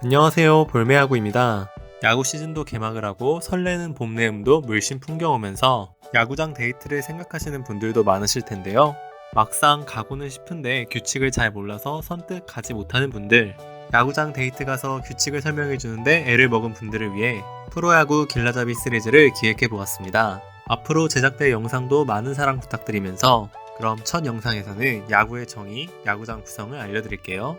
안녕하세요. 볼메야구입니다. 야구 시즌도 개막을 하고 설레는 봄 내음도 물씬 풍겨오면서 야구장 데이트를 생각하시는 분들도 많으실 텐데요. 막상 가고는 싶은데 규칙을 잘 몰라서 선뜻 가지 못하는 분들 야구장 데이트 가서 규칙을 설명해 주는데 애를 먹은 분들을 위해 프로야구 길라잡이 시리즈를 기획해 보았습니다. 앞으로 제작될 영상도 많은 사랑 부탁드리면서 그럼 첫 영상에서는 야구의 정의, 야구장 구성을 알려드릴게요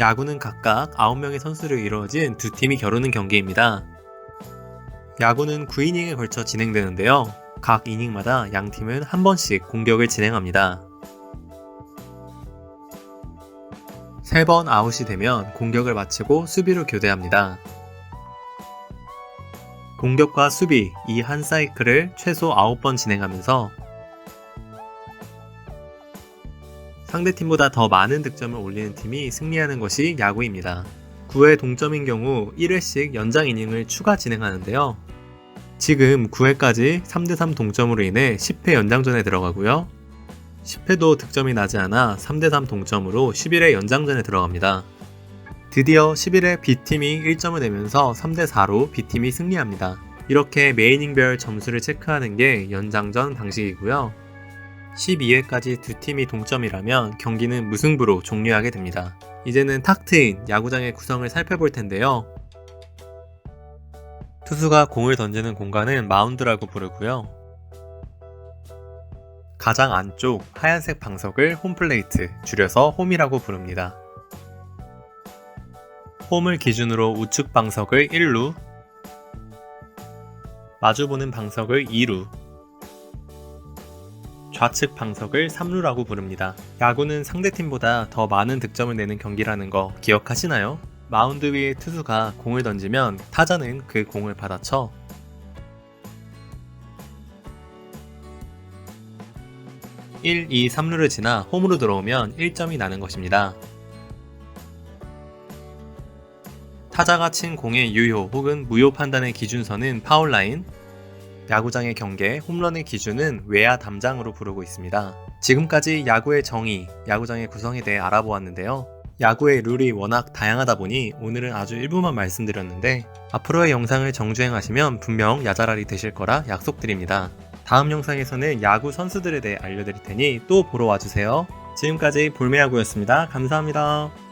야구는 각각 9명의 선수로 이루어진 두 팀이 겨루는 경기입니다. 야구는 9이닝에 걸쳐 진행되는데요. 각 이닝마다 양 팀은 한 번씩 공격을 진행합니다. 3번 아웃이 되면 공격을 마치고 수비로 교대합니다. 공격과 수비 이 한 사이클을 최소 9번 진행하면서 상대팀보다 더 많은 득점을 올리는 팀이 승리하는 것이 야구입니다. 9회 동점인 경우 1회씩 연장 이닝을 추가 진행하는데요. 지금 9회까지 3대3 동점으로 인해 10회 연장전에 들어가고요. 10회도 득점이 나지 않아 3대3 동점으로 11회 연장전에 들어갑니다. 드디어 11회 B팀이 1점을 내면서 3대4로 B팀이 승리합니다. 이렇게 메이닝별 점수를 체크하는 게 연장전 방식이고요. 12회까지 두 팀이 동점이라면 경기는 무승부로 종료하게 됩니다. 이제는 탁 트인 야구장의 구성을 살펴볼 텐데요. 투수가 공을 던지는 공간은 마운드라고 부르고요. 가장 안쪽 하얀색 방석을 홈플레이트, 줄여서 홈이라고 부릅니다. 홈을 기준으로 우측 방석을 1루, 마주보는 방석을 2루, 좌측 방석을 3루라고 부릅니다. 야구는 상대팀보다 더 많은 득점을 내는 경기라는 거 기억하시나요? 마운드 위에 투수가 공을 던지면 타자는 그 공을 받아쳐 1, 2, 3루를 지나 홈으로 들어오면 1점이 나는 것입니다. 타자가 친 공의 유효 혹은 무효 판단의 기준선은 파울라인, 야구장의 경계, 홈런의 기준은 외야 담장으로 부르고 있습니다. 지금까지 야구의 정의, 야구장의 구성에 대해 알아보았는데요. 야구의 룰이 워낙 다양하다 보니 오늘은 아주 일부만 말씀드렸는데 앞으로의 영상을 정주행하시면 분명 야자랄이 되실 거라 약속드립니다. 다음 영상에서는 야구 선수들에 대해 알려드릴 테니 또 보러 와주세요. 지금까지 볼메야구였습니다. 감사합니다.